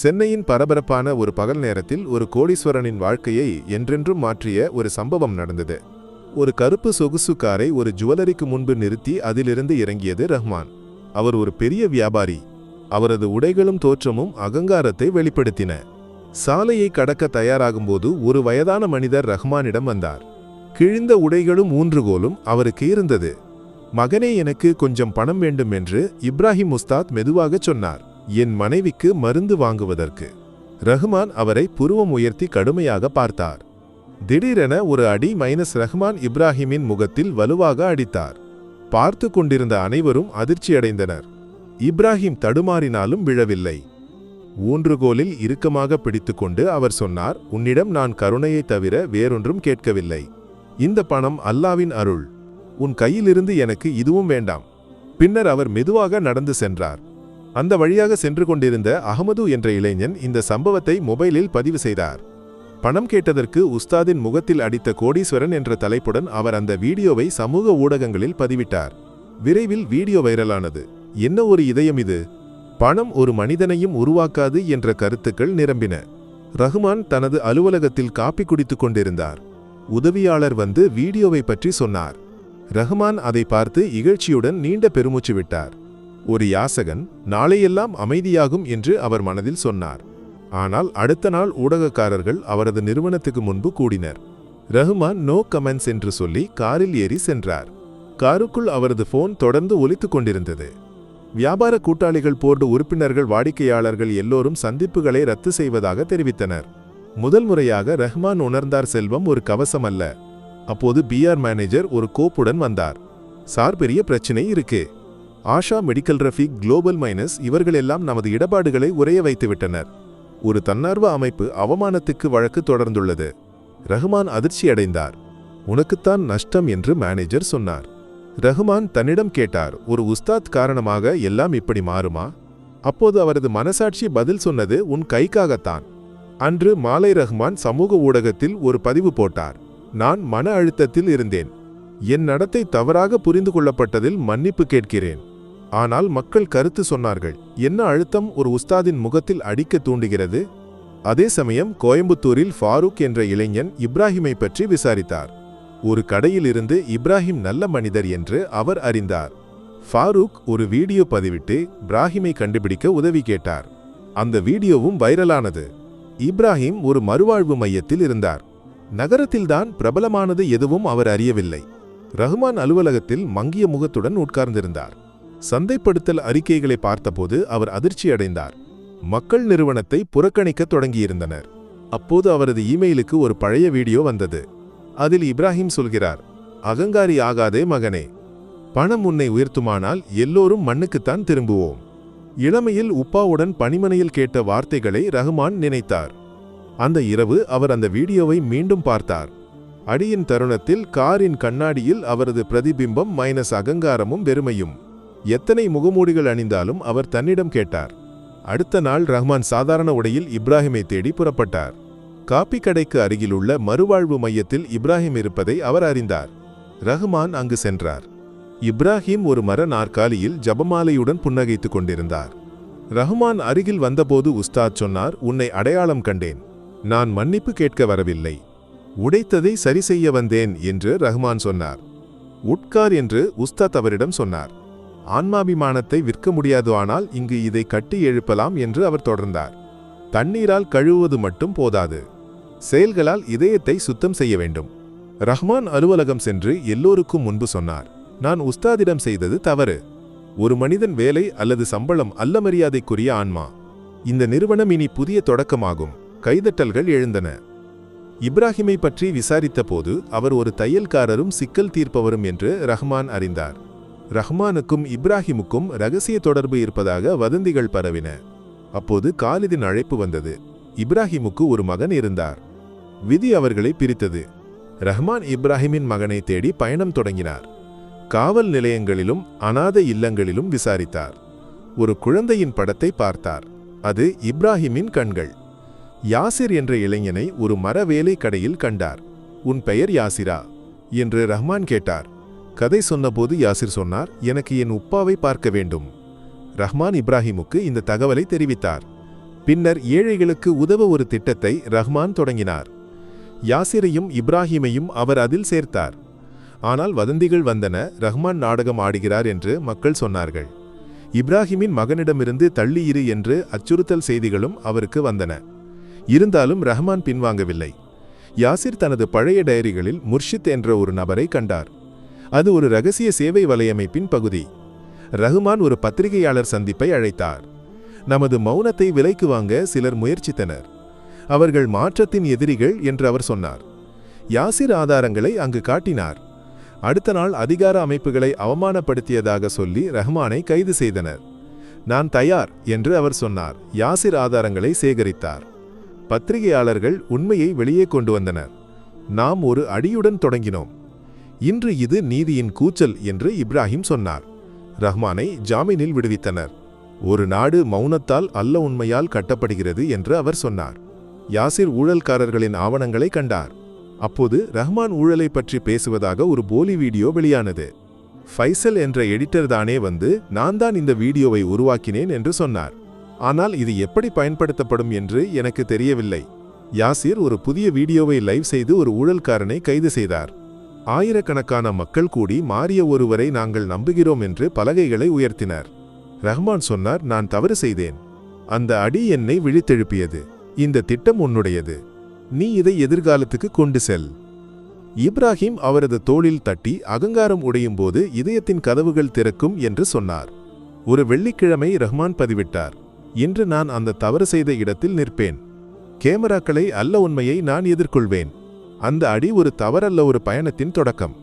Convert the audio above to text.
சென்னையின் பரபரப்பான ஒரு பகல் நேரத்தில் ஒரு கோடீஸ்வரனின் வாழ்க்கையை என்றென்றும் மாற்றிய ஒரு சம்பவம் நடந்தது. ஒரு கருப்பு சொகுசு காரை ஒரு ஜுவல்லரிக்கு முன்பு நிறுத்தி அதிலிருந்து இறங்கியது ரஹ்மான். அவர் ஒரு பெரிய வியாபாரி. அவரது உடைகளும் தோற்றமும் அகங்காரத்தை வெளிப்படுத்தின. சாலையை கடக்க தயாராகும்போது ஒரு வயதான மனிதர் ரஹ்மானிடம் வந்தார். கிழிந்த உடைகளும் ஊன்றுகோலும் அவருக்கு இருந்தது. மகனே எனக்கு கொஞ்சம் பணம் வேண்டும் என்று இப்ராஹிம் உஸ்தாத் மெதுவாகச் சொன்னார். என் மனைவிக்கு மருந்து வாங்குவதற்கு. ரஹ்மான் அவரை புருவம் உயர்த்தி கடுமையாக பார்த்தார். திடீரென ஒரு அடி மைனஸ் ரஹ்மான் இப்ராஹிமின் முகத்தில் வலுவாக அடித்தார். பார்த்து கொண்டிருந்த அனைவரும் அதிர்ச்சியடைந்தனர். இப்ராஹிம் தடுமாறினாலும் விழவில்லை. ஊன்றுகோலில் இறுக்கமாக பிடித்துக்கொண்டு அவர் சொன்னார் உன்னிடம் நான் கருணையைத் தவிர வேறொன்றும் கேட்கவில்லை. இந்த பணம் அல்லாவின் அருள். உன் கையிலிருந்து எனக்கு இதுவும் வேண்டாம். பின்னர் அவர் மெதுவாக நடந்து சென்றார். அந்த வழியாக சென்று கொண்டிருந்த அகமது என்ற இளைஞன் இந்த சம்பவத்தை மொபைலில் பதிவு செய்தார். பணம் கேட்டதற்கு உஸ்தாதின் முகத்தில் அடித்த கோடீஸ்வரன் என்ற தலைப்புடன் அவர் அந்த வீடியோவை சமூக ஊடகங்களில் பதிவிட்டார். விரைவில் வீடியோ வைரலானது. என்ன ஒரு இதயம் இது? பணம் ஒரு மனிதனையும் உருவாக்காது என்ற கருத்துக்கள் நிரம்பின. ரஹ்மான் தனது அலுவலகத்தில் காப்பி குடித்துக் கொண்டிருந்தார். உதவியாளர் வந்து வீடியோவை பற்றி சொன்னார். ரஹ்மான் அதை பார்த்து இகழ்ச்சியுடன் நீண்ட பெருமூச்சு விட்டார். ஒரு யாசகன் நாளையெல்லாம் அமைதியாகும் என்று அவர் மனதில் சொன்னார். ஆனால் அடுத்த நாள் ஊடகக்காரர்கள் அவரது நிறுவனத்துக்கு முன்பு கூடினர். ரஹ்மான் நோ கமெண்ட்ஸ் என்று சொல்லி காரில் ஏறி சென்றார். காருக்குள் அவரது போன் தொடர்ந்து ஒலித்துக் கொண்டிருந்தது. வியாபார கூட்டாளிகள் போர்டு உறுப்பினர்கள் வாடிக்கையாளர்கள் எல்லோரும் சந்திப்புகளை ரத்து செய்வதாக தெரிவித்தனர். முதல் முறையாக ரஹ்மான் உணர்ந்தார் செல்வம் ஒரு கவசம் அல்ல. அப்போது பிஆர் மேனேஜர் ஒரு கோப்புடன் வந்தார். சார் பெரிய பிரச்சனை இருக்கு. Asha medical Rafiq global minus இவர்களெல்லாம் நமது இடபாடுகளை உரைய வைத்துவிட்டனர். ஒரு தன்னார்வ அமைப்பு அவமானத்துக்கு வழக்கு தொடர்ந்துள்ளது. ரஹ்மான் அதிர்ச்சியடைந்தார் உனக்குத்தான் நஷ்டம் என்று மேனேஜர் சொன்னார். ரஹ்மான் தன்னிடம் கேட்டார் ஒரு உஸ்தாத் காரணமாக எல்லாம் இப்படி மாறுமா? அப்போது அவரது மனசாட்சி பதில் சொன்னது உன் கைக்காகத்தான். அன்று மாலை ரஹ்மான் சமூக ஊடகத்தில் ஒரு பதிவு போட்டார். நான் மன அழுத்தத்தில் இருந்தேன். என் நடத்தை தவறாக புரிந்து கொள்ளப்பட்டதில் மன்னிப்பு கேட்கிறேன். ஆனால் மக்கள் கருத்து சொன்னார்கள் என்ன அழுத்தம் ஒரு உஸ்தாதின் முகத்தில் அடிக்க தூண்டுகிறது? அதே சமயம் கோயம்புத்தூரில் ஃபாரூக் என்ற இளைஞன் இப்ராஹிமை பற்றி விசாரித்தார். ஒரு கடையிலிருந்து இப்ராஹிம் நல்ல மனிதர் என்று அவர் அறிந்தார். ஃபாரூக் ஒரு வீடியோ பதிவிட்டு இப்ராஹிமை கண்டுபிடிக்க உதவி கேட்டார். அந்த வீடியோவும் வைரலானது. இப்ராஹிம் ஒரு மறுவாழ்வு மையத்தில் இருந்தார். நகரத்தில்தான் பிரபலமானது எதுவும் அவர் அறியவில்லை. ரஹ்மான் அலுவலகத்தில் மங்கிய முகத்துடன் உட்கார்ந்திருந்தார். சந்தைப்படுத்தல் அறிக்கைகளை பார்த்தபோது அவர் அதிர்ச்சியடைந்தார். மக்கள் நிறுவனத்தை புறக்கணிக்கத் தொடங்கியிருந்தனர். அப்போது அவரது இமெயிலுக்கு ஒரு பழைய வீடியோ வந்தது. அதில் இப்ராஹிம் சொல்கிறார் அகங்காரி ஆகாதே மகனே பணம் உன்னை உயர்த்துமானால் எல்லோரும் மண்ணுக்குத்தான் திரும்புவோம். இளமையில் உப்பாவுடன் பணிமனையில் கேட்ட வார்த்தைகளை ரஹ்மான் நினைத்தார். அந்த இரவு அவர் அந்த வீடியோவை மீண்டும் பார்த்தார். அடியின் தருணத்தில் காரின் கண்ணாடியில் அவரது பிரதிபிம்பம் மைனஸ் அகங்காரமும் வெறுமையும். எத்தனை முகமூடிகள் அணிந்தாலும் அவர் தன்னிடம் கேட்டார். அடுத்த நாள் ரஹ்மான் சாதாரண உடையில் இப்ராஹிமை தேடி புறப்பட்டார். காப்பி கடைக்கு அருகிலுள்ள மறுவாழ்வு மையத்தில் இப்ராஹிம் இருப்பதை அவர் அறிந்தார். ரஹ்மான் அங்கு சென்றார். இப்ராஹிம் ஒரு மர நாற்காலியில் ஜபமாலையுடன் புன்னகைத்துக் கொண்டிருந்தார். ரஹ்மான் அருகில் வந்தபோது உஸ்தாத் சொன்னார் உன்னை அடையாளம் கண்டேன். நான் மன்னிப்பு கேட்க வரவில்லை. உடைத்ததை சரி செய்ய வந்தேன் என்று ரஹ்மான் சொன்னார். உட்கார் என்று உஸ்தாத் அவரிடம் சொன்னார். ஆன்மாபிமானத்தை விற்க முடியாது ஆனால் இங்கு இதை கட்டி எழுப்பலாம் என்று அவர் தொடர்ந்தார். தண்ணீரால் கழுவுவது மட்டும் போதாது. செயல்களால் இதயத்தை சுத்தம் செய்ய வேண்டும். ரஹ்மான் அலுவலகம் சென்று எல்லோருக்கும் முன்பு சொன்னார் நான் உஸ்தாதிடம் செய்தது தவறு. ஒரு மனிதன் வேலை அல்லது சம்பளம் அல்ல மரியாதைக்குரிய ஆன்மா. இந்த நிறுவனம் இனி புதிய தொடக்கமாகும். கைதட்டல்கள் எழுந்தன. இப்ராஹிமை பற்றி விசாரித்தபோது அவர் ஒரு தையல்காரரும் சிக்கல் தீர்ப்பவரும் என்று ரஹ்மான் அறிந்தார். ரஹ்மானுக்கும் இப்ராஹிமுக்கும் ரகசிய தொடர்பு இருப்பதாக வதந்திகள் பரவின. அப்போது காலிதின் அழைப்பு வந்தது. இப்ராஹிமுக்கு ஒரு மகன் இருந்தார். விதி அவர்களை பிரித்தது. ரஹ்மான் இப்ராஹிமின் மகனை தேடி பயணம் தொடங்கினார். காவல் நிலையங்களிலும் அனாத இல்லங்களிலும் விசாரித்தார். ஒரு குழந்தையின் படத்தை பார்த்தார். அது இப்ராஹிமின் கண்கள். யாசிர் என்ற இளைஞனை ஒரு மரவேலை கடையில் கண்டார். உன் பெயர் யாசிரா? என்று ரஹ்மான் கேட்டார். கதை சொன்னபோது யாசிர் சொன்னார் எனக்கு என் உப்பாவை பார்க்க வேண்டும். ரஹ்மான் இப்ராஹிமுக்கு இந்த தகவலை தெரிவித்தார். பின்னர் ஏழைகளுக்கு உதவ ஒரு திட்டத்தை ரஹ்மான் தொடங்கினார். யாசிரையும் இப்ராஹிமையும் அவர் அதில் சேர்த்தார். ஆனால் வதந்திகள் வந்தன ரஹ்மான் நாடகம் ஆடுகிறார் என்று மக்கள் சொன்னார்கள். இப்ராஹிமின் மகனிடமிருந்து தள்ளியிரு என்று அச்சுறுத்தல் செய்திகளும் அவருக்கு வந்தன. இருந்தாலும் ரஹ்மான் பின்வாங்கவில்லை. யாசிர் தனது பழைய டைரிகளில் முர்ஷித் என்ற ஒரு நபரை கண்டார். அது ஒரு ரகசிய சேவை வலையமைப்பின் பகுதி. ரஹ்மான் ஒரு பத்திரிகையாளர் சந்திப்பை அழைத்தார். நமது மௌனத்தை விலைக்கு வாங்க சிலர் முயற்சித்தனர். அவர்கள் மாற்றத்தின் எதிரிகள் என்று அவர் சொன்னார். யாசிர் ஆதாரங்களை அங்கு காட்டினார். அடுத்த நாள் அதிகார அமைப்புகளை அவமானப்படுத்தியதாக சொல்லி ரஹ்மானை கைது செய்தனர். நான் தயார் என்று அவர் சொன்னார். யாசிர் ஆதாரங்களை சேகரித்தார். பத்திரிகையாளர்கள் உண்மையை வெளியே கொண்டு வந்தனர். நாம் ஒரு அடியுடன் தொடங்கினோம். இன்று இது நீதியின் கூச்சல் என்று இப்ராஹிம் சொன்னார். ரஹ்மானை ஜாமீனில் விடுவித்தனர். ஒரு நாடு மௌனத்தால் அல்ல உண்மையால் கட்டப்படுகிறது என்று அவர் சொன்னார். யாசிர் ஊழல்காரர்களின் ஆவணங்களை கண்டார். அப்போது ரஹ்மான் ஊழலை பற்றி பேசுவதாக ஒரு போலி வீடியோ வெளியானது. ஃபைசல் என்ற எடிட்டர் தானே வந்து நான் தான் இந்த வீடியோவை உருவாக்கினேன் என்று சொன்னார். ஆனால் இது எப்படி பயன்படுத்தப்படும் என்று எனக்கு தெரியவில்லை. யாசிர் ஒரு புதிய வீடியோவை லைவ் செய்து ஒரு ஊழல்காரனை கைது செய்தார். ஆயிரக்கணக்கான மக்கள் கூடி மாறிய ஒருவரை நாங்கள் நம்புகிறோம் என்று பலகைகளை உயர்த்தினர். ரஹ்மான் சொன்னார் நான் தவறு செய்தேன். அந்த அடி என்னை விழித்தெழுப்பியது. இந்த திட்டம் உன்னுடையது. நீ இதை எதிர்காலத்துக்கு கொண்டு செல். இப்ராஹிம் அவரது தோளில் தட்டி அகங்காரம் உடையும் போது இதயத்தின் கதவுகள் திறக்கும் என்று சொன்னார். ஒரு வெள்ளிக்கிழமை ரஹ்மான் பதிவிட்டார். இன்று நான் அந்த தவறு செய்த இடத்தில் நிற்பேன். கேமராக்களை அல்ல உண்மையை நான் எதிர்கொள்வேன். அந்த அடி ஒரு தவறல்ல ஒரு பயணத்தின் தொடக்கம்.